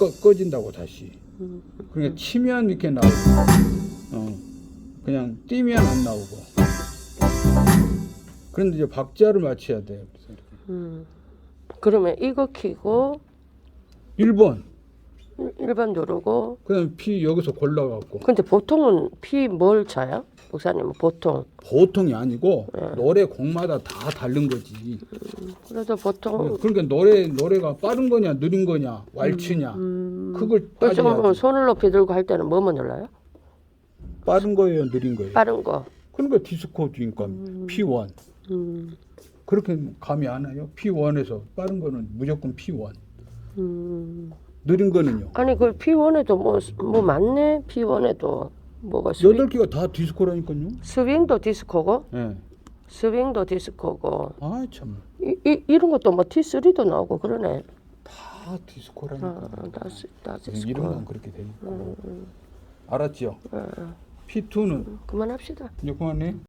꺼, 꺼진다고 다시. 음. 그러니까 치면 이렇게 나오고, 어, 그냥 뛰면 안 나오고. 그런데 이제 박자를 맞춰야 돼요. 그래서 이렇게. 음. 그러면 이거 키고 1번. 1번 누르고 그다음 피 여기서 골라갖고 근데 보통은 피 뭘 쳐요? 목사님은 보통 보통이 아니고 네. 노래 곡마다 다 다른 거지. 그래도 보통 그러니까 노래 노래가 빠른 거냐 느린 거냐 왈츠냐 음. 그걸 그래서 뭐 따져야지. 손을 높이 들고 할 때는 뭐만 눌러요? 빠른 거예요, 느린 거예요. 빠른 거. 그러니까 디스코주니까 P1 음. 그렇게 감이 안 와요. P1에서 빠른 거는 무조건 P1. 음. 느린 거는요. 아니 그 P1에도 뭐, 뭐 많네 P1에도 뭐가 스윙, 여덟 개가 다 디스코라니까요. 스윙도 디스코고 예. 스윙도 디스코고 아 참. 이, 이, 이런 것도 뭐 T3도 나오고 그러네 다 디스코라니까. 아, 다, 디- 다 음, 디스코 이름만 그렇게 되니까. 알았지요? P2는 그만합시다 이제 그만해.